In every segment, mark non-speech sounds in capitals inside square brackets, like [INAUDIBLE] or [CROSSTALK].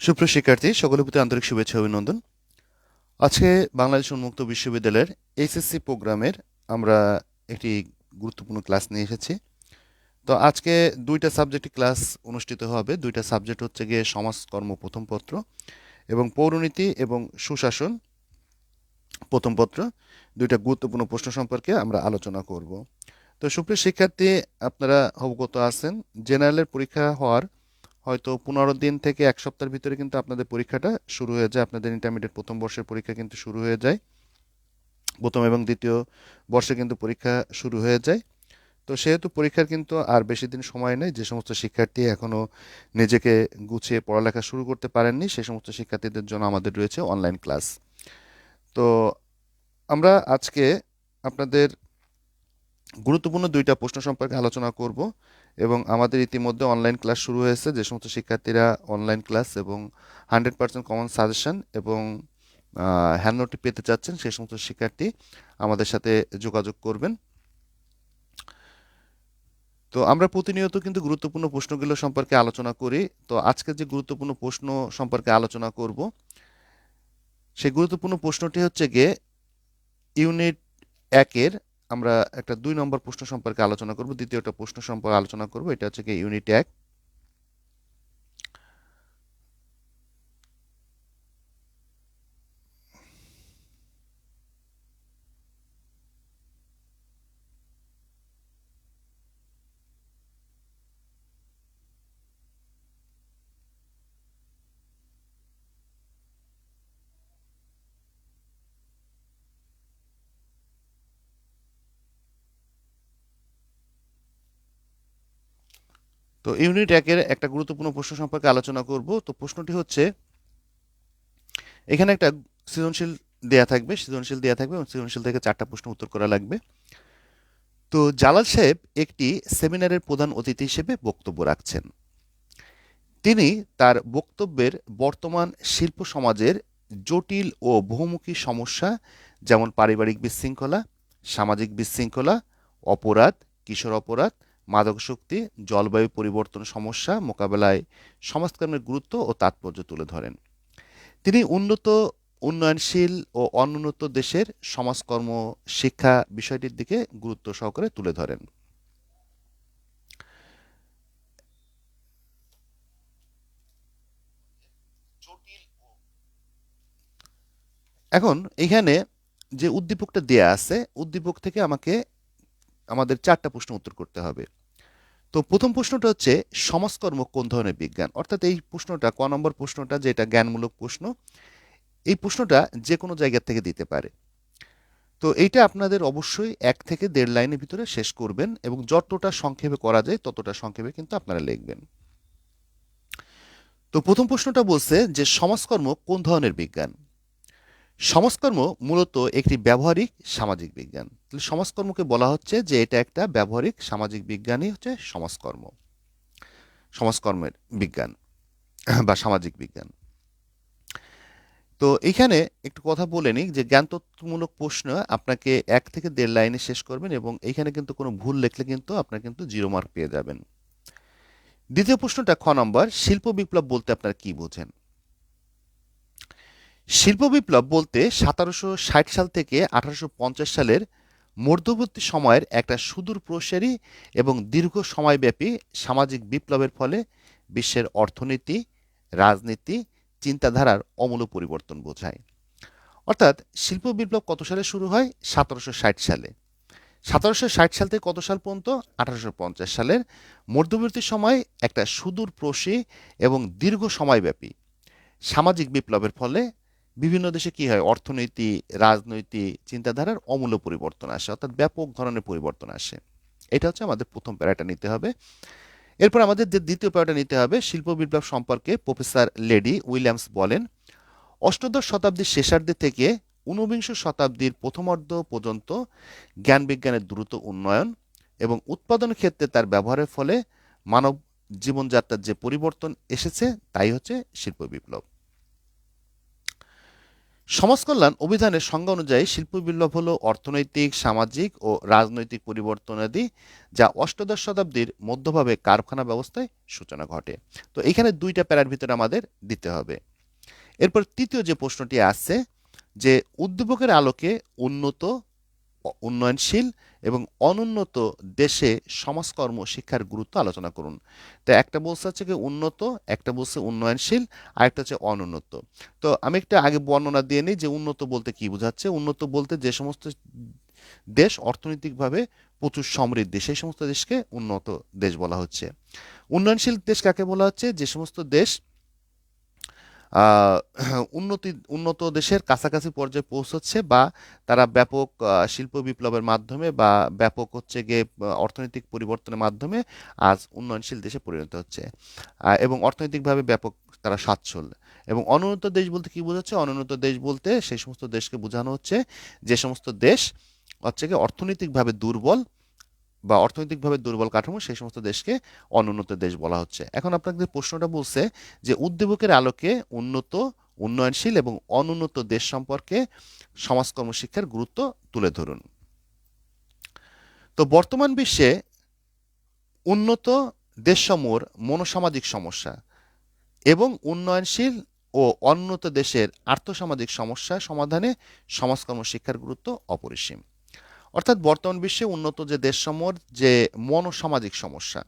সুপ্রিয় শিক্ষার্থী, সকলের প্রতি আন্তরিক শুভেচ্ছা অভিনন্দন। আজকে বাংলাদেশ উন্মুক্ত বিশ্ববিদ্যালয়ের এইচএসসি প্রোগ্রামের আমরা একটি গুরুত্বপূর্ণ ক্লাস নিয়ে এসেছি। তো আজকে দুইটা সাবজেক্টে ক্লাস অনুষ্ঠিত হবে। দুইটা সাবজেক্ট হচ্ছে গিয়ে সমাজকর্ম প্রথম পত্র এবং পৌরনীতি এবং সুশাসন প্রথম পত্র। দুইটা গুরুত্বপূর্ণ প্রশ্ন সম্পর্কে আমরা আলোচনা করব। তো সুপ্রিয় শিক্ষার্থী, আপনারা অবগত আছেন, জেনারেলের পরীক্ষা হওয়ার হয়তো পনেরো দিন থেকে এক সপ্তাহের ভিতরে কিন্তু আপনাদের পরীক্ষাটা শুরু হয়ে যায়। আপনাদের ইন্টারমিডিয়েট প্রথম বর্ষের পরীক্ষা কিন্তু শুরু হয়ে যায়। প্রথম এবং দ্বিতীয় বর্ষে কিন্তু পরীক্ষা শুরু হয়ে যায়। তো সেহেতু পরীক্ষার কিন্তু আর বেশি দিন সময় নেই। যে সমস্ত শিক্ষার্থী এখনও নিজেকে গুছিয়ে পড়ালেখা শুরু করতে পারেননি সেই সমস্ত শিক্ষার্থীদের জন্য আমাদের রয়েছে অনলাইন ক্লাস তো আমরা আজকে আপনাদের গুরুত্বপূর্ণ দুইটা প্রশ্ন সম্পর্কে আলোচনা করব। এবং আমাদের ইতিমধ্যে অনলাইন ক্লাস শুরু হয়েছে, যে সমস্ত শিক্ষার্থীরা অনলাইন ক্লাস এবং হান্ড্রেড পার্সেন্ট কমন সাজেশন এবং হ্যান্ড নোটটি পেতে চাচ্ছেন, সেই সমস্ত শিক্ষার্থী আমাদের সাথে যোগাযোগ করবেন। তো আমরা প্রতিনিয়ত কিন্তু গুরুত্বপূর্ণ প্রশ্নগুলো সম্পর্কে আলোচনা করি। তো আজকে যে গুরুত্বপূর্ণ প্রশ্ন সম্পর্কে আলোচনা করব, সেই গুরুত্বপূর্ণ প্রশ্নটি হচ্ছে গিয়ে, ইউনিট একের আমরা একটা দুই নম্বর প্রশ্ন সম্পর্কে আলোচনা করব, দ্বিতীয়টা প্রশ্ন সম্পর্কে আলোচনা করব, এটা হচ্ছে কি ইউনিট এক। তো ইউনিট একের একটা গুরুত্বপূর্ণ প্রশ্ন সম্পর্কে আলোচনা করব। তো প্রশ্নটি হচ্ছে, এখানে একটা সৃজনশীল দেয়া থাকবে, সৃজনশীল দেয়া থাকবে এবং সৃজনশীল থেকে চারটা প্রশ্ন উত্তর করা লাগবে। তো জালাল সাহেব একটি সেমিনারের প্রধান অতিথি হিসেবে বক্তব্য রাখছেন। তিনি তার বক্তব্যের বর্তমান শিল্প সমাজের জটিল ও বহুমুখী সমস্যা, যেমন পারিবারিক বিশৃঙ্খলা, সামাজিক বিশৃঙ্খলা, অপরাধ, কিশোর অপরাধ মাদক শক্তি জলবায়ু পরিবর্তন সমস্যা মোকাবেলায় সমাজকর্মের গুরুত্ব ও তাৎপর্য তুলে ধরেন। তিনি উন্নত, উন্নয়নশীল ও অনুন্নত দেশের সমাজকর্ম, শিক্ষা বিষয়টির দিকে গুরুত্ব সহকারে তুলে ধরেন। এখন এখানে যে উদ্দীপকটা দেয়া আছে, উদ্দীপক থেকে আমাকে, আমাদের চারটা প্রশ্ন উত্তর করতে হবে। তো প্রথম প্রশ্নটা হচ্ছে, সমাজকর্ম কোন ধরনের বিজ্ঞান? অর্থাৎ এই প্রশ্নটা, ক নম্বর প্রশ্নটা যেটা জ্ঞানমূলক প্রশ্ন, এই প্রশ্নটা যে কোনো জায়গা থেকে দিতে পারে। তো এইটা আপনাদের অবশ্যই এক থেকে দেড় লাইনের ভিতরে শেষ করবেন এবং যতটা সংক্ষেপে করা যায় ততটা সংক্ষেপে কিন্তু আপনারা লিখবেন। তো প্রথম প্রশ্নটা বলছে যে, সমাজকর্ম কোন ধরনের বিজ্ঞান? সমাজকর্ম মূলত একটি ব্যবহারিক সামাজিক বিজ্ঞান। তাহলে সমাজকর্মকে বলা হচ্ছে যে এটা একটা ব্যবহারিক সামাজিক বিজ্ঞানই হচ্ছে সমাজকর্ম। সমাজকর্মের বিজ্ঞান বা সামাজিক বিজ্ঞান। তো এখানে একটু কথা বলে নিই যে জ্ঞানতত্ত্বমূলক প্রশ্ন আপনাকে এক থেকে দেড় লাইনে শেষ করবেন এবং এইখানে কিন্তু কোনো ভুল লেখলে কিন্তু আপনার কিন্তু জিরো মার্ক পেয়ে যাবেন। দ্বিতীয় প্রশ্নটা খ নম্বর, শিল্প বিপ্লব বলতে আপনারা কি বোঝেন? শিল্প বিপ্লব বলতে সতেরোশো ষাট সাল থেকে আঠারোশো পঞ্চাশ সালের মধ্যবর্তী সময়ের একটা সুদূর প্রসারী এবং দীর্ঘ সময়ব্যাপী সামাজিক বিপ্লবের ফলে বিশ্বের অর্থনীতি, রাজনীতি, চিন্তাধারার অমূল্য পরিবর্তন বোঝায়। অর্থাৎ শিল্প বিপ্লব কত সালে শুরু হয়? সতেরোশো ষাট সালে। সতেরোশো ষাট সাল থেকে কত সাল পর্যন্ত? আঠারোশো পঞ্চাশ সালের মধ্যবর্তী সময় একটা সুদূর প্রসী এবং দীর্ঘ সময়ব্যাপী সামাজিক বিপ্লবের ফলে বিভিন্ন দেশে কি হয়? অর্থনীতি রাজনৈতিক চিন্তাধারার অমূল্য পরিবর্তন আসে, অর্থাৎ ব্যাপক ধরনের পরিবর্তন আসে। এটা হচ্ছে আমাদের প্রথম প্যারাটা নিতে হবে। এরপর আমাদের যে দ্বিতীয় প্যারাটা নিতে হবে, শিল্প বিপ্লব সম্পর্কে প্রফেসর লেডি উইলিয়ামস বলেন, অষ্টাদশ শতাব্দীর শেষার্ধে থেকে ঊনবিংশ শতাব্দীর প্রথমার্ধ পর্যন্ত জ্ঞান বিজ্ঞানের দ্রুত উন্নয়ন এবং উৎপাদন ক্ষেত্রে তার ব্যবহারের ফলে মানব জীবনযাত্রার যে পরিবর্তন এসেছে, তাই হচ্ছে শিল্প বিপ্লব। সমাজ কল্যাণ অভিধানের সংজ্ঞা অনুযায়ী শিল্প বিপ্লব হল অর্থনৈতিক, সামাজিক ও রাজনৈতিক পরিবর্তনাদি যা অষ্টাদশ শতাব্দীর মধ্যভাবে কারখানা ব্যবস্থায় সূচনা ঘটে। তো এখানে দুইটা প্যারার ভিতরে আমাদের দিতে হবে। এরপর তৃতীয় যে প্রশ্নটি আসছে যে উদ্দীপকের আলোকে উন্নত উন্নয়নশীল এবং অনুন্নত দেশে সমাজকর্ম শিক্ষার গুরুত্ব আলোচনা করুন। তো একটা বলছে হচ্ছে কি উন্নত, একটা বলছে উন্নয়নশীল আর একটা হচ্ছে অনুন্নত। তো আমি একটা আগে বর্ণনা দিয়ে নিই যে উন্নত বলতে কি বোঝাচ্ছে? উন্নত বলতে যে সমস্ত দেশ অর্থনৈতিকভাবে প্রচুর সমৃদ্ধি, সেই সমস্ত দেশকে উন্নত দেশ বলা হচ্ছে। উন্নয়নশীল দেশ কাকে বলা হচ্ছে? যে সমস্ত দেশ [CLEARS THROAT] উন্নতি, উন্নত দেশের কাছাকাছি পর্যায়ে পৌঁছচ্ছে বা তারা ব্যাপক শিল্প বিপ্লবের মাধ্যমে বা ব্যাপক হচ্ছে গিয়ে অর্থনৈতিক পরিবর্তনের মাধ্যমে আজ উন্নয়নশীল দেশে পরিণত হচ্ছে। এবং অর্থনৈতিকভাবে ব্যাপক তারা সচ্ছল এবং অনুন্নত দেশ বলতে কি বোঝাচ্ছে? অনুন্নত দেশ বলতে সেই সমস্ত দেশকে বোঝানো হচ্ছে যে সমস্ত দেশ হচ্ছে গিয়ে অর্থনৈতিকভাবে দুর্বল বা অর্থনৈতিকভাবে দুর্বল কাঠামো সেই সমস্ত দেশকে অনুন্নত দেশ বলা হচ্ছে। এখন আপনাদের প্রশ্নটা বলছে যে উদ্দীপকের আলোকে উন্নত, উন্নয়নশীল এবং অনুন্নত দেশ সম্পর্কে সমাজকর্ম শিক্ষার গুরুত্ব তুলে ধরুন। তো বর্তমান বিশ্বে উন্নত দেশসমূহর মনোসামাজিক সমস্যা এবং উন্নয়নশীল ও অনুন্নত দেশের আর্থসামাজিক সমস্যা সমাধানে সমাজকর্ম শিক্ষার গুরুত্ব অপরিসীম। অর্থাৎ বর্তমান বিশ্বে উন্নত যে দেশসমূহর যে মনোসামাজিক সমস্যা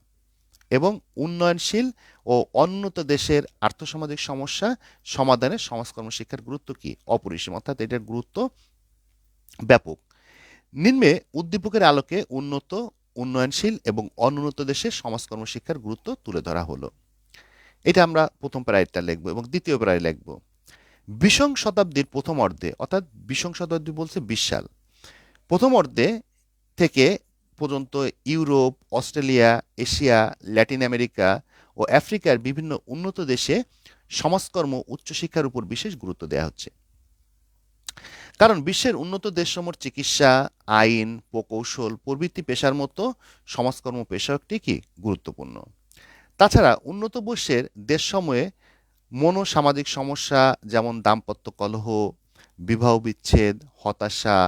এবং উন্নয়নশীল ও অনুন্নত দেশের আর্থসামাজিক সমস্যা, সমাধানে সমাজকর্ম শিক্ষার গুরুত্ব কি? অপরিসীম। অর্থাৎ এটার গুরুত্ব ব্যাপক। নিম্নে উদ্দীপকের আলোকে উন্নত, উন্নয়নশীল এবং অনুন্নত দেশের সমাজকর্ম শিক্ষার গুরুত্ব তুলে ধরা হলো। এটা আমরা প্রথম প্রায়টা লিখব এবং দ্বিতীয় প্রায় লিখব। বিশং শতাব্দীর প্রথম অর্ধে, অর্থাৎ বিশং শতাব্দী বলছে বিশ সাল প্রথম অর্ধে থেকে পর্যন্ত Europe, Australia, Asia, Latin America ও আফ্রিকার বিভিন্ন উন্নত দেশে সমাজকর্ম উচ্চশিক্ষার উপর বিশেষ গুরুত্ব দেওয়া হচ্ছে। কারণ বিশ্বের উন্নত দেশসমূহ চিকিৎসা, আইন, প্রকৌশল প্রভৃতি পেশার মতো সমাজকর্ম পেশা একটি কি গুরুত্বপূর্ণ। তাছাড়া উন্নত বৈশ্বের দেশসমূহে মনোসামাজিক সমস্যা যেমন দাম্পত্য কলহ, বিবাহ বিচ্ছেদ, হতাশা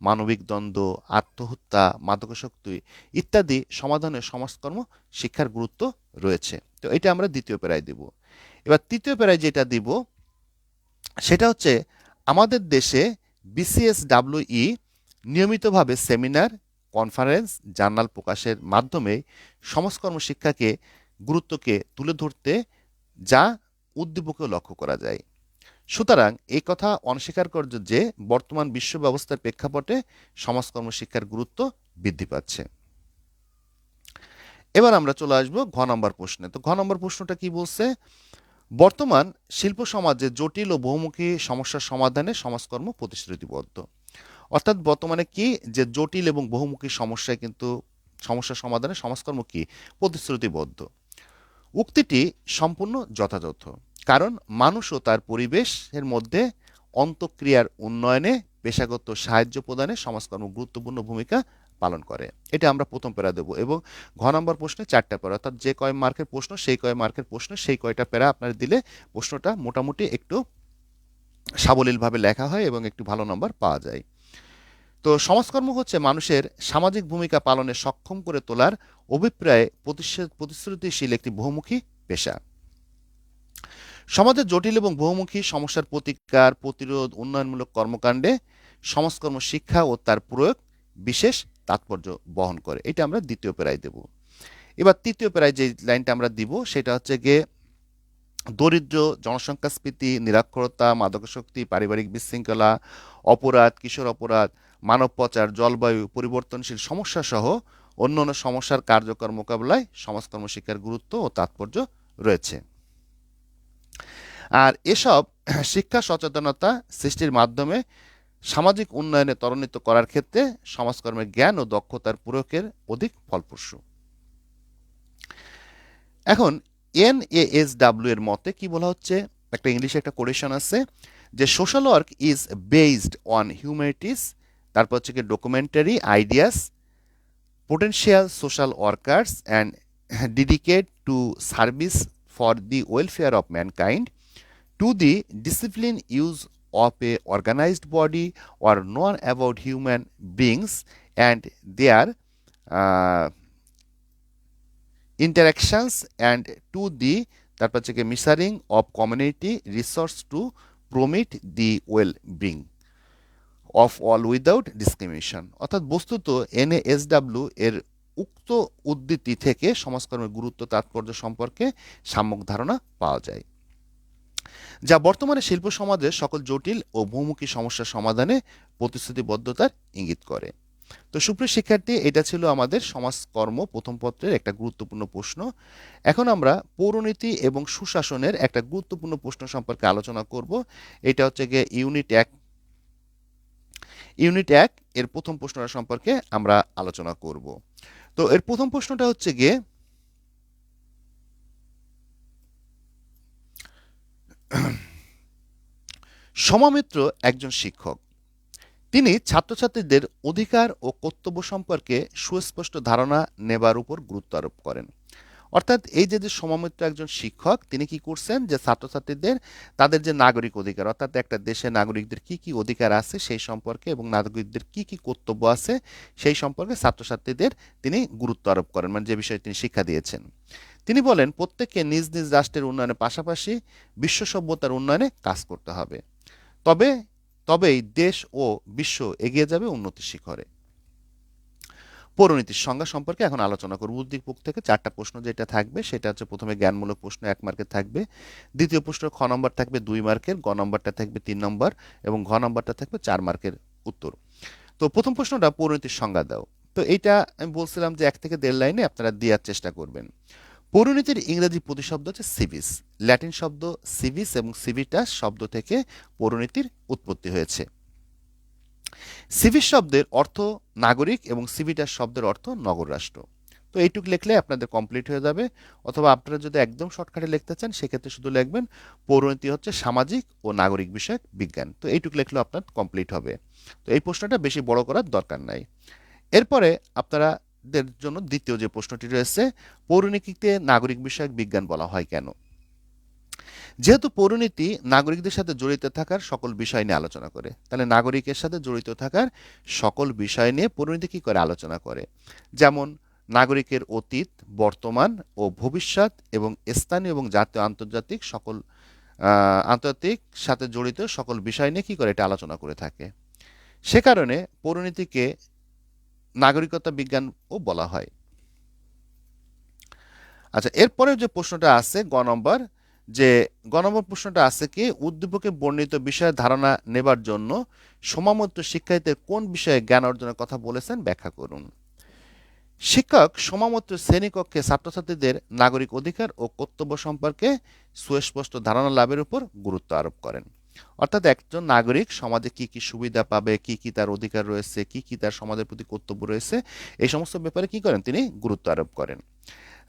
মানবিক দ্বন্দ্ব, আত্মহত্যা, মাদকাসক্তি ইত্যাদি সমাধানের সমাজকর্ম শিক্ষার গুরুত্ব রয়েছে। তো এটা আমরা দ্বিতীয় প্যারায় দিব। এবার তৃতীয় প্যারায় যেটা দিব, সেটা হচ্ছে আমাদের দেশে বিসিএস ডাব্লিউই নিয়মিতভাবে সেমিনার, কনফারেন্স, জার্নাল প্রকাশের মাধ্যমে সমাজকর্ম শিক্ষাকে গুরুত্বকে তুলে ধরতে যা উদ্দীপকেও লক্ষ্য করা যায়। সুতরাং এই কথা অনস্বীকার করজ যে বর্তমান বিশ্ব ব্যবস্থার প্রেক্ষাপটে সমাজকর্ম শিক্ষার গুরুত্ব বৃদ্ধি পাচ্ছে। এবার আমরা চলে আসব ঘ নম্বর প্রশ্নে। তো ঘ নম্বর প্রশ্নটা কি বলছে? বর্তমান শিল্প সমাজে জটিল ও বহুমুখী সমস্যার সমাধানে সমাজকর্ম প্রতিশ্রুতিবদ্ধ। অর্থাৎ বর্তমানে কি যে জটিল এবং বহুমুখী সমস্যায় কিন্তু সমস্যার সমাধানে সমাজকর্ম কি? প্রতিশ্রুতিবদ্ধ। উক্তিটি সম্পূর্ণ যথাযথ। কারণ মানুষ ও তার পরিবেশের মধ্যে অন্তক্রিয়ার উন্নয়নে পেশাগত সাহায্য প্রদানে সমাজকর্ম গুরুত্বপূর্ণ ভূমিকা পালন করে। এটা আমরা প্রথম প্যারা দেবো এবং ঘ নম্বর প্রশ্নে চারটা প্যারা, অর্থাৎ যে কয় মার্কের প্রশ্ন, সেই কয় মার্কের প্রশ্ন সেই কয়টা প্যারা আপনার দিলে প্রশ্নটা মোটামুটি একটু সাবলীলভাবে লেখা হয় এবং একটু ভালো নম্বর পাওয়া যায়। তো সমাজকর্ম হচ্ছে মানুষের সামাজিক ভূমিকা পালনে সক্ষম করে তোলার অভিপ্রায়ে প্রতিশ্রুতিশীল একটি বহুমুখী পেশা। সমাজের জটিল এবং বহুমুখী সমস্যার প্রতিকার, প্রতিরোধ, উন্নয়নমূলক কর্মকাণ্ডে সমাজকর্ম, শিক্ষা ও তার প্রয়োগ বিশেষ তাৎপর্য বহন করে। এটা আমরা দ্বিতীয় প্যারায় দেব। এবার তৃতীয় প্যারায় যে লাইনটা আমরা দিব, সেটা হচ্ছে গিয়ে দরিদ্র জনসংখ্যাস্ফীতি নিরাক্ষরতা, মাদকাসক্তি, পারিবারিক বিশৃঙ্খলা, অপরাধ, কিশোর অপরাধ, মানব পচার, জলবায়ু পরিবর্তনশীল সমস্যা সহ অন্যান্য সমস্যার কার্যকর মোকাবেলায় সমাজকর্ম, শিক্ষার গুরুত্ব ও তাৎপর্য রয়েছে। আর এসব শিক্ষা সচেতনতা সৃষ্টির মাধ্যমে সামাজিক উন্নয়নে ত্বরান্বিত করার ক্ষেত্রে সমাজকর্মের জ্ঞান ও দক্ষতার প্রয়োগের অধিক ফলপ্রসূ। এখন এন এ এস ডাব্লিউ এর মতে কি বলা হচ্ছে? একটা ইংলিশে একটা কোরেশন আছে যে social work is based on humanities তারপর হচ্ছে কি documentary ideas potential social workers and dedicate to service for the welfare of mankind to the disciplined use of a organized body or known about human beings and their uh, interactions and to the তারপর হচ্ছে measuring of community resource to promote the well being of all without discrimination অর্থাৎ বস্তুত এনএএসডাব্লিউ এর উক্ত উদ্ধৃতি থেকে সমাজকর্মের গুরুত্ব তাৎপর্য সম্পর্কে সাম্যক ধারণা পাওয়া যায়। যা বর্তমানে শিল্প সমাজের সকল জটিল ও বহুমুখী সমস্যার সমাধানে প্রতিশ্রুতিবদ্ধতার ইঙ্গিত করে। তো সুপ্রিয় শিক্ষার্থী, এটা ছিল আমাদের সমাজকর্ম প্রথম পত্রের একটা গুরুত্বপূর্ণ প্রশ্ন। এখন আমরা পৌরনীতি এবং সুশাসনের একটা গুরুত্বপূর্ণ প্রশ্ন সম্পর্কে আলোচনা করব। এটা হচ্ছে গিয়ে ইউনিট এক। ইউনিট এক, এর প্রথম প্রশ্নটা সম্পর্কে আমরা আলোচনা করব। তো এর প্রথম প্রশ্নটা হচ্ছে গিয়ে [CLEARS THROAT] সমামিত্র একজন শিক্ষক। তিনি ছাত্রছাত্রীদের অধিকার ও কর্তব্য সম্পর্কে সুস্পষ্ট ধারণা নেবার উপর গুরুত্ব আরোপ করেন। অর্থাৎ এই যে যে সমমিত্র একজন শিক্ষক, তিনি কি করছেন যে ছাত্রছাত্রীদের তাদের যে নাগরিক অধিকার, অর্থাৎ একটা দেশের নাগরিকদের কি কি অধিকার আছে সেই সম্পর্কে এবং নাগরিকদের কি কি কর্তব্য আছে সেই সম্পর্কে ছাত্রছাত্রীদের তিনি গুরুত্ব আরোপ করেন মানে যে বিষয়ে তিনি শিক্ষা দিয়েছেন। তিনি বলেন, প্রত্যেককে নিজ নিজ রাষ্ট্রের উন্নয়নের পাশাপাশি বিশ্ব সভ্যতার উন্নয়নে কাজ করতে হবে। তবে, তবেই দেশ ও বিশ্ব এগিয়ে যাবে উন্নতির শিখরে। পৌরনীতির সংজ্ঞা সম্পর্কে এখন আলোচনা করব। উদ্দীপক থেকে চারটা প্রশ্ন যেটা থাকবে, সেটা হচ্ছে প্রথমে জ্ঞানমূলক প্রশ্ন, এক মার্কের থাকবে। দ্বিতীয় প্রশ্ন, খ নম্বর থাকবে দুই মার্কের, গ নম্বরটা থাকবে তিন নম্বর এবং ঘ নম্বরটা থাকবে চার মার্কের উত্তর। তো প্রথম প্রশ্নটা পৌরনীতির সংজ্ঞা দাও। তো এইটা আমি বলছিলাম যে এক থেকে দেড় লাইনে আপনারা দেওয়ার চেষ্টা করবেন। পৌরনীতির ইংরেজি প্রতিশব্দ হচ্ছে সিভিস। ল্যাটিন শব্দ সিভিস এবং সিভিটাস শব্দ থেকে পৌরনীতির উৎপত্তি হয়েছে। সিভিস শব্দের অর্থ নাগরিক এবং সিভিটাস শব্দের অর্থ নগর রাষ্ট্র। তো এইটুক লিখলে আপনাদের কমপ্লিট হয়ে যাবে। অথবা আপনারা যদি একদম শর্টকাটে লিখতে চান, সেক্ষেত্রে শুধু লিখবেন পৌরনীতি হচ্ছে সামাজিক ও নাগরিক বিষয়ক বিজ্ঞান। তো এইটুকু লিখলেও আপনার কমপ্লিট হবে। তো এই প্রশ্নটা বেশি বড় করার দরকার নাই। এরপরে আপনারা দের জন্য দ্বিতীয় যে প্রশ্নটি রয়েছে, পৌরনীতিতে নাগরিক বিষয়ক বিজ্ঞান বলা হয় কেন? যেহেতু পৌরনীতি নাগরিকদের সাথে জড়িত থাকার সকল বিষয় নিয়ে আলোচনা করে, তাহলে নাগরিকের সাথে জড়িত থাকার সকল বিষয় নিয়ে পৌরনীতি কি করে আলোচনা করে? যেমন নাগরিকের অতীত, বর্তমান ও ভবিষ্যৎ এবং স্থানীয় এবং জাতীয় আন্তর্জাতিক সকল আন্তর্জাতিক সাথে জড়িত সকল বিষয় নিয়ে কি করে এটা আলোচনা করে থাকে? সে কারণে পৌরনীতিকে নাগরিকতা বিজ্ঞানও বলা হয়। আচ্ছা এরপরে যে প্রশ্নটা আছে গ নম্বর, যে গ নম্বর প্রশ্নটা আছে কি, উদ্দীপকে বর্ণিত বিষয়ের ধারণা নেবার জন্য সমামত্ব শিক্ষার্থীদের কোন বিষয়ে জ্ঞান অর্জনের কথা বলেছেন ব্যাখ্যা করুন। শিক্ষক সমামত্র শ্রেণীকক্ষে ছাত্রছাত্রীদের নাগরিক অধিকার ও কর্তব্য সম্পর্কে সুস্পষ্ট ধারণা লাভের উপর গুরুত্ব আরোপ করেন। অর্থাৎ একজন নাগরিক সমাজে কি কি সুবিধা পাবে, কি কি তার অধিকার রয়েছে, কি কি তার সমাজের প্রতি কর্তব্য রয়েছে, এই সমস্ত ব্যাপারে কি করেন তিনি? গুরুত্ব আরোপ করেন।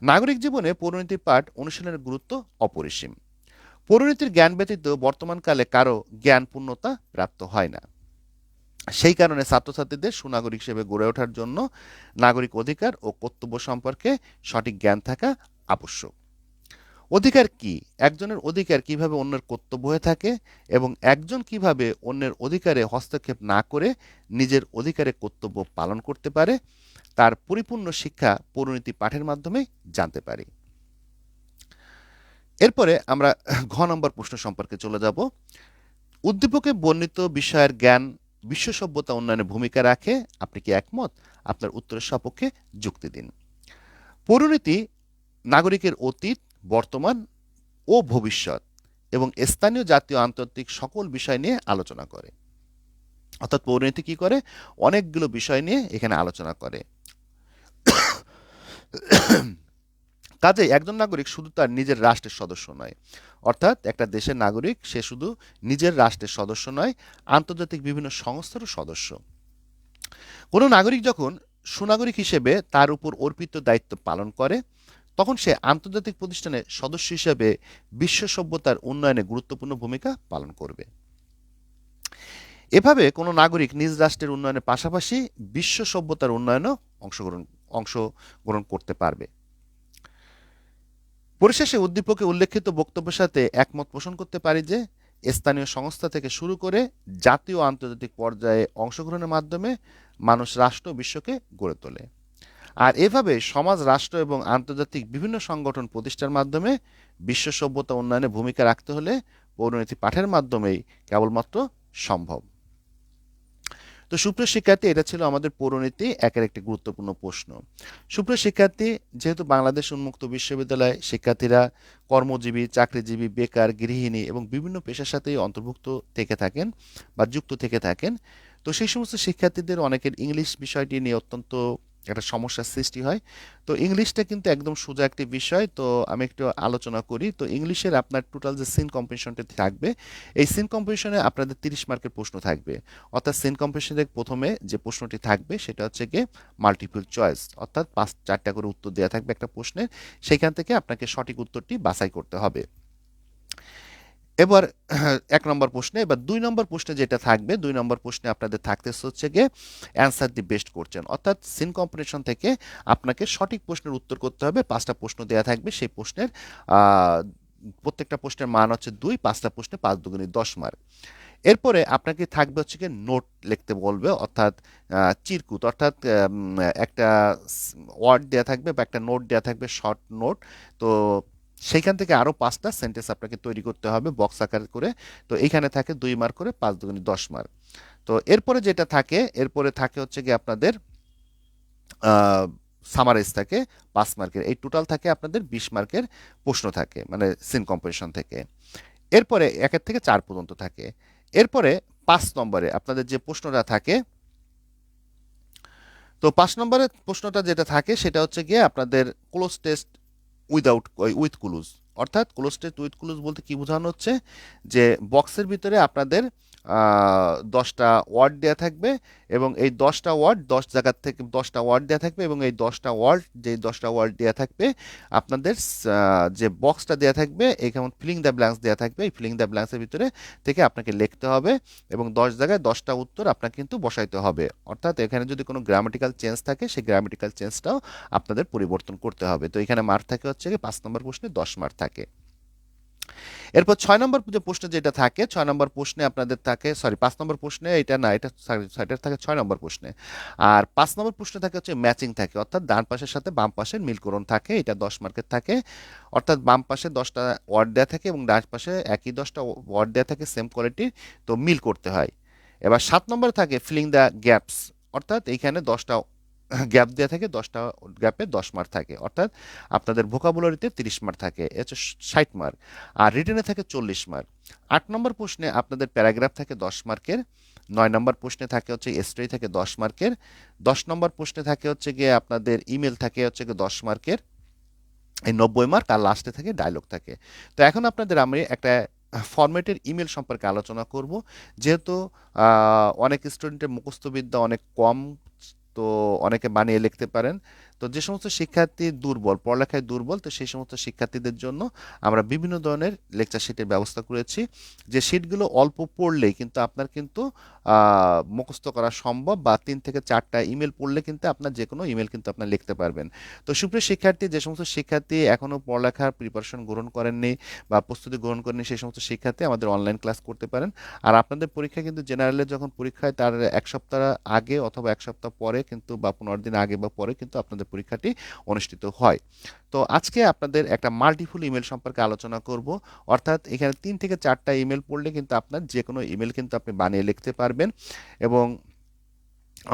নাগরিক জীবনে পরিণতির পাঠ অনুশীলনের গুরুত্ব অপরিসীম। পরিণতির জ্ঞান ব্যতীত বর্তমানকালে কারও জ্ঞান পূর্ণতা প্রাপ্ত হয় না। সেই কারণে ছাত্রছাত্রীদের সুনাগরিক হিসেবে গড়ে ওঠার জন্য নাগরিক অধিকার ও কর্তব্য সম্পর্কে সঠিক জ্ঞান থাকা আবশ্যক। অধিকার কি? একজনের অধিকার কীভাবে অন্যের কর্তব্য হয়ে থাকে এবং একজন কীভাবে অন্যের অধিকারে হস্তক্ষেপ না করে নিজের অধিকারে কর্তব্য পালন করতে পারে, তার পরিপূর্ণ শিক্ষা পরিণতি পাঠের মাধ্যমে জানতে পারি। এরপরে আমরা ঘ নম্বর প্রশ্ন সম্পর্কে চলে যাব। উদ্দীপকে বর্ণিত বিষয়ের জ্ঞান, বিশ্ব সভ্যতা উন্নয়নে ভূমিকা রাখে। আপনি কি একমত? আপনার উত্তরের সপক্ষে যুক্তি দিন। পরিণতি নাগরিকের অতীত বর্তমান ও ভবিষ্যৎ এবং স্থানীয় জাতীয় আন্তর্জাতিক সকল বিষয় নিয়ে আলোচনা করে। অর্থাৎ পৌরনীতি কি করে? অনেকগুলো বিষয় নিয়ে এখানে আলোচনা করে। কাজে একজন নাগরিক শুধু তার নিজের রাষ্ট্রের সদস্য নয়, অর্থাৎ একটা দেশের নাগরিক সে শুধু নিজের রাষ্ট্রের সদস্য নয়, আন্তর্জাতিক বিভিন্ন সংস্থারও সদস্য। কোনো নাগরিক যখন সুনাগরিক হিসেবে তার উপর অর্পিত দায়িত্ব পালন করে তখন সে আন্তর্জাতিক প্রতিষ্ঠানের সদস্য হিসেবে বিশ্ব সভ্যতার উন্নয়নে গুরুত্বপূর্ণ ভূমিকা পালন করবে। এভাবে কোনো নাগরিক নিজ রাষ্ট্রের উন্নয়নের পাশাপাশি বিশ্ব সভ্যতার উন্নয়নেও অংশগ্রহণ অংশগ্রহণ করতে পারবে। পরিশেষে উদ্দীপকে উল্লেখিত বক্তব্যের সাথে একমত পোষণ করতে পারি যে, স্থানীয় সংস্থা থেকে শুরু করে জাতীয় আন্তর্জাতিক পর্যায়ে অংশগ্রহণের মাধ্যমে মানুষ রাষ্ট্র বিশ্বকে গড়ে তোলে। আর এভাবে সমাজ, রাষ্ট্র এবং আন্তর্জাতিক বিভিন্ন সংগঠন প্রতিষ্ঠার মাধ্যমে বিশ্ব সভ্যতা উন্নয়নে ভূমিকা রাখতে হলে পৌরনীতি পাঠের মাধ্যমেই কেবলমাত্র সম্ভব। তো সুপ্রিয় শিক্ষার্থী, এটা ছিল আমাদের পৌরনীতি একের একটি গুরুত্বপূর্ণ প্রশ্ন। সুপ্রিয় শিক্ষার্থী, যেহেতু বাংলাদেশ উন্মুক্ত বিশ্ববিদ্যালয় শিক্ষার্থীরা কর্মজীবী, চাকরিজীবী, বেকার, গৃহিণী এবং বিভিন্ন পেশার সাথেই অন্তর্ভুক্ত থেকে থাকেন বা যুক্ত থেকে থাকেন, তো সেই সমস্ত শিক্ষার্থীদের অনেকের ইংলিশ বিষয়টি নিয়ে অত্যন্ত একটা সমস্যার সৃষ্টি হয়। তো ইংলিশটা কিন্তু একদম সোজা একটি বিষয়। তো আমি একটু আলোচনা করি। তো ইংলিশের আপনার টোটাল যে সিন কম্পিটিশনটা থাকবে, এই সিন কম্পিটিশনে আপনাদের তিরিশ মার্কের প্রশ্ন থাকবে। অর্থাৎ সিন কম্পিটিশনের প্রথমে যে প্রশ্নটি থাকবে, সেটা হচ্ছে গিয়ে মাল্টিপল চয়েস অর্থাৎ পাঁচ, চারটা করে উত্তর দেওয়া থাকবে একটা প্রশ্নের। সেখান থেকে আপনাকে সঠিক উত্তরটি বাছাই করতে হবে। এবার [CLEARS THROAT] এক নম্বর প্রশ্নে, এবার দুই নম্বর প্রশ্নে যেটা থাকবে, দুই নম্বর প্রশ্নে আপনাদের থাকতে হচ্ছে গিয়ে অ্যান্সার দি বেস্ট করছেন অর্থাৎ সিন কম্পিটিশন থেকে আপনাকে সঠিক প্রশ্নের উত্তর করতে হবে। পাঁচটা প্রশ্ন দেওয়া থাকবে, সেই প্রশ্নের প্রত্যেকটা প্রশ্নের মান হচ্ছে দুই, পাঁচটা প্রশ্নে পাঁচ দুগুণী দশ মার্ক এরপরে আপনাকে থাকবে হচ্ছে গিয়ে নোট লিখতে বলবে, অর্থাৎ চিরকুট, অর্থাৎ একটা ওয়ার্ড দেওয়া থাকবে বা একটা নোট দেওয়া থাকবে শর্ট নোট তো সেইখান থেকে আরও পাঁচটা সেন্টেন্স আপনাকে তৈরি করতে হবে বক্স আকার করে। তো এইখানে থাকে দুই মার্ক করে, পাঁচ দুগুণী দশ মার্ক তো এরপরে যেটা থাকে, এরপরে থাকে হচ্ছে গিয়ে আপনাদের সামারাইজ থাকে, পাঁচ মার্কের এই টোটাল থাকে আপনাদের বিশ মার্কের প্রশ্ন থাকে মানে সিন কম্পোজিশন থেকে। এরপরে একের থেকে চার পর্যন্ত থাকে। এরপরে পাঁচ নম্বরে আপনাদের যে প্রশ্নটা থাকে, তো পাঁচ নম্বরের প্রশ্নটা যেটা থাকে, সেটা হচ্ছে গিয়ে আপনাদের cloze test without with cloze অর্থাৎ ক্লোজ টেস্ট উইথ ক্লোজ বলতে কি বোঝানো হচ্ছে? যে বক্সের ভিতরে আপনাদের দশটা ওয়ার্ড দেওয়া থাকবে এবং এই দশটা ওয়ার্ড দশ জায়গার থেকে দশটা ওয়ার্ড দেওয়া থাকবে এবং এই দশটা ওয়ার্ড যে দশটা ওয়ার্ড দেওয়া থাকবে, আপনাদের যে বক্সটা দেওয়া থাকবে এখানে ফিলিং দ্য ব্ল্যাঙ্কস দেওয়া থাকবে, এই ফিলিং দ্য ব্ল্যাঙ্কসের ভিতরে থেকে আপনাকে লিখতে হবে এবং দশ জায়গায় দশটা উত্তর আপনাকে কিন্তু বসাইতে হবে। অর্থাৎ এখানে যদি কোনো গ্রামাটিক্যাল চেঞ্জ থাকে, সেই গ্রামাটিক্যাল চেঞ্জটাও আপনাদের পরিবর্তন করতে হবে। তো এখানে মার্ক থাকে হচ্ছে পাঁচ নম্বর প্রশ্নে দশ মার্ক থাকে। এরপর ছয় নম্বর যে প্রশ্নে যেটা থাকে, ছয় নম্বর প্রশ্নে আপনাদের থাকে সরি পাঁচ নম্বর প্রশ্নে এটা না, এটা এটা থাকে ছয় নম্বর প্রশ্নে। আর পাঁচ নম্বর প্রশ্নে থাকে হচ্ছে ম্যাচিং থাকে, অর্থাৎ ডান পাশের সাথে বাম পাশের মিলকরণ থাকে, এটা দশ মার্কের থাকে। অর্থাৎ বাম পাশে দশটা ওয়ার্ড দেওয়া থাকে এবং ডান পাশে একই দশটা ওয়ার্ড দেওয়া থাকে সেম কোয়ালিটির তো মিল করতে হয়। এবার সাত নম্বর থাকে ফিলিং দ্য গ্যাপস অর্থাৎ এইখানে দশটা গ্যাপ দেওয়া থাকে, দশটা গ্যাপে দশ মার্ক থাকে। অর্থাৎ আপনাদের ভোকাবুলারিতে তিরিশ মার্ক থাকে হচ্ছে ষাট মার্ক। আর রিটেনে থাকে চল্লিশ মার্ক। আট নম্বর প্রশ্নে আপনাদের প্যারাগ্রাফ থাকে দশ মার্কের, নয় নম্বর প্রশ্নে থাকে হচ্ছে এস্ট্রই থাকে দশ মার্কের, দশ নম্বর প্রশ্নে থাকে হচ্ছে গিয়ে আপনাদের ইমেল থাকে হচ্ছে গিয়ে দশ মার্কের, এই নব্বই মার্ক আর লাস্টে থাকে ডায়লগ থাকে। তো এখন আপনাদের আমি একটা ফরম্যাটের ইমেল সম্পর্কে আলোচনা করব। যেহেতু অনেক স্টুডেন্টের মুখস্থবিদ্যা অনেক কম তো অনেকে বানিয়ে লিখতে পারেন। তো যে সমস্ত শিক্ষার্থী দুর্বল, পড়ালেখায় দুর্বল, তো সেই সমস্ত শিক্ষার্থীদের জন্য আমরা বিভিন্ন ধরনের লেকচার শিটের ব্যবস্থা করেছি। যে শিটগুলো অল্প পড়লেই কিন্তু আপনার কিন্তু মুখস্থ করা সম্ভব বা তিন থেকে চারটা ইমেল পড়লে কিন্তু আপনার যে কোনো ইমেল কিন্তু আপনার লিখতে পারবেন। তো সুপ্রিয় শিক্ষার্থী, যে সমস্ত শিক্ষার্থী এখনও পড়ালেখার প্রিপারেশন গ্রহণ করেননি বা প্রস্তুতি গ্রহণ করেননি, সেই সমস্ত শিক্ষার্থী আমাদের অনলাইন ক্লাস করতে পারেন। আর আপনাদের পরীক্ষা কিন্তু জেনারেলে যখন পরীক্ষায় তার এক সপ্তাহ আগে অথবা এক সপ্তাহ পরে কিন্তু বা পনেরো দিন আগে বা পরে কিন্তু আপনাদের পরীক্ষাটি অনুষ্ঠিত হয়। তো আজকে আপনাদের একটা মাল্টিফুল ইমেল সম্পর্কে আলোচনা করব। অর্থাৎ এখানে তিন থেকে চারটা ইমেল পড়লে কিন্তু আপনার যে কোনো ইমেল কিন্তু আপনি বানিয়ে লিখতে পারবেন এবং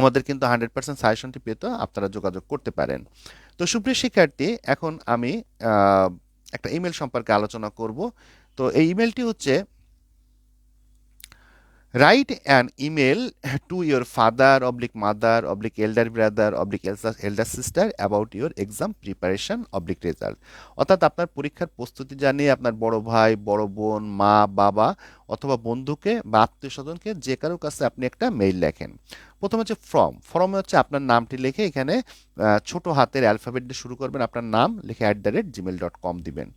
আমাদের কিন্তু হান্ড্রেড পার্সেন্ট সাজেশনটি পেতে আপনারা যোগাযোগ করতে পারেন। তো সুপ্রিয় শিক্ষার্থী, এখন আমি একটা ইমেল সম্পর্কে আলোচনা করব। তো এই ইমেলটি হচ্ছে write an email to your father oblique mother oblique elder brother oblique elder sister about your exam preparation oblique result অর্থাৎ আপনার পরীক্ষার প্রস্তুতি জানিয়ে আপনার বড় ভাই বড় বোন মা বাবা অথবা বন্ধুকে বা আত্মীয় স্বজনকে যে কারোর কাছে আপনি একটা মেইল লেখেন প্রথম হচ্ছে ফর্ম ফর্মে হচ্ছে আপনার নামটি লিখে এখানে ছোট হাতের অ্যালফাবেট দিয়ে শুরু করবেন, আপনার নাম লিখে at the rate Gmail dot com দিবেন।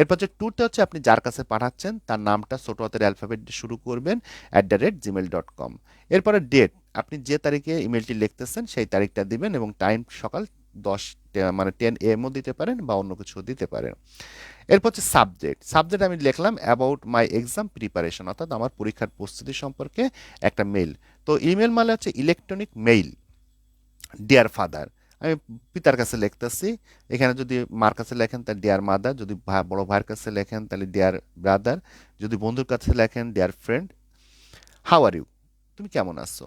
এরপর হচ্ছে টুতে হচ্ছে আপনি যার কাছে পাঠাচ্ছেন, তার নামটা ছোট হাতের অ্যালফাবেট দিয়ে শুরু করবেন at the rate Gmail dot com এরপরে ডেট আপনি যে তারিখে ইমেলটি লিখতেছেন, সেই তারিখটা দিবেন এবং টাইম সকাল দশ মানে টেন এমও দিতে পারেন বা অন্য কিছু দিতে পারেন। এরপর হচ্ছে সাবজেক্ট সাবজেক্ট আমি লিখলাম অ্যাবাউট মাই এক্সাম প্রিপারেশন অর্থাৎ আমার পরীক্ষার প্রস্তুতি সম্পর্কে একটা মেইল তো ইমেল মানে হচ্ছে ইলেকট্রনিক মেইল। ডিয়ার ফাদার আমি পিতার কাছে লিখতেছি, এখানে যদি মার কাছে লেখেন তাহলে ডিয়ার মাদার যদি বড় ভাইয়ের কাছে লেখেন তাহলে ডিয়ার ব্রাদার যদি বন্ধুর কাছে লেখেন dear friend how are you তুমি কেমন আছো?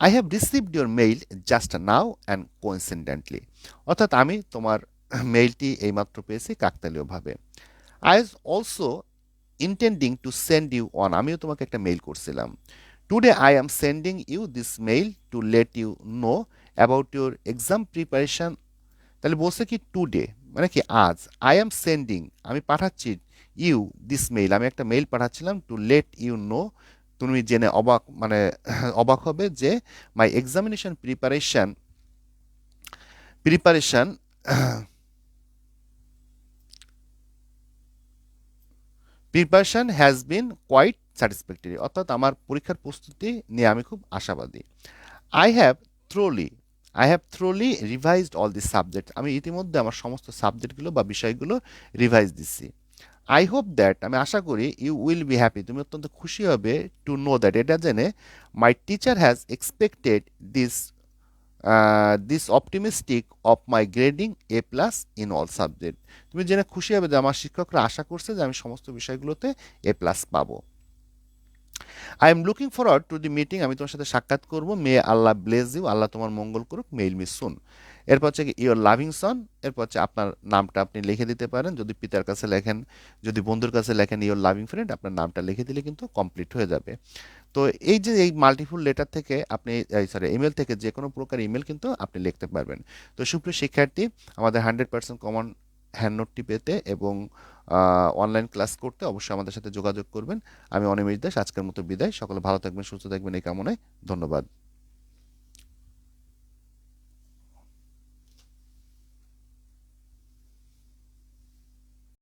I have received your mail just now and coincidentally অর্থাৎ আমি তোমার মেইলটি এইমাত্র পেয়েছি কাকতালীয়ভাবে। I also intending to send you on আমিও তোমাকে একটা মেইল করছিলাম। Today I am sending you this mail to let you know about your exam preparation তাহলে বলছে কি টুডে মানে কি, আজ আই এম সেন্ডিং আমি পাঠাচ্ছি ইউ দিস মেইল আমি একটা মেইল পাঠাচ্ছিলাম টু লেট ইউ নো তুমি জেনে অবাক মানে [CLEARS THROAT] অবাক হবে যে my examination preparation preparation preparation has been quite satisfactory অর্থাৎ আমার পরীক্ষার প্রস্তুতি নিয়ে আমি খুব আশাবাদী। I have thoroughly I have thoroughly revised all this subject আমি ইতিমধ্যে আমার সমস্ত সাবজেক্টগুলো বা বিষয়গুলো রিভাইজ দিচ্ছি। আই হোপ দ্যাট আমি আশা করি ইউ উইল বি হ্যাপি তুমি অত্যন্ত খুশি হবে টু নো দ্যাট এটা জেনে my teacher has expected this this optimistic of my grading A plus in all subject তুমি জেনে খুশি হবে যে আমার শিক্ষকরা আশা করছে যে আমি সমস্ত বিষয়গুলোতে এ প্লাস পাবো। I am looking forward to the meeting আমি তোমার সাথে সাক্ষাৎ করব। মে আল্লাহ ব্লেস ইউ আল্লাহ তোমার মঙ্গল করুক। মেইল মি সুন এরপর হচ্ছে ইয়োর লাভিং সন এরপর হচ্ছে আপনার নামটা আপনি লিখে দিতে পারেন। যদি পিতার কাছে লেখেন, যদি বন্ধুর কাছে লেখেন ইয়োর লাভিং ফ্রেন্ড আপনার নামটা লিখে দিলে কিন্তু কমপ্লিট হয়ে যাবে। তো এই যে, এই মাল্টিপুল লেটার থেকে আপনি সরি ইমেল থেকে যে কোনো প্রকার ইমেল কিন্তু আপনি লিখতে পারবেন। তো সুপ্রিয় শিক্ষার্থী, আমাদের হান্ড্রেড পার্সেন্ট কমন হ্যান্ড নোটটি পেতে এবং অনলাইন ক্লাস করতে অবশ্যই আমাদের সাথে যোগাযোগ করবেন। আমি অনিমেষ দাস, আজকের মতো বিদায়। সকলে ভালো থাকবেন, সুস্থ থাকবেন, এই কামনায় ধন্যবাদ।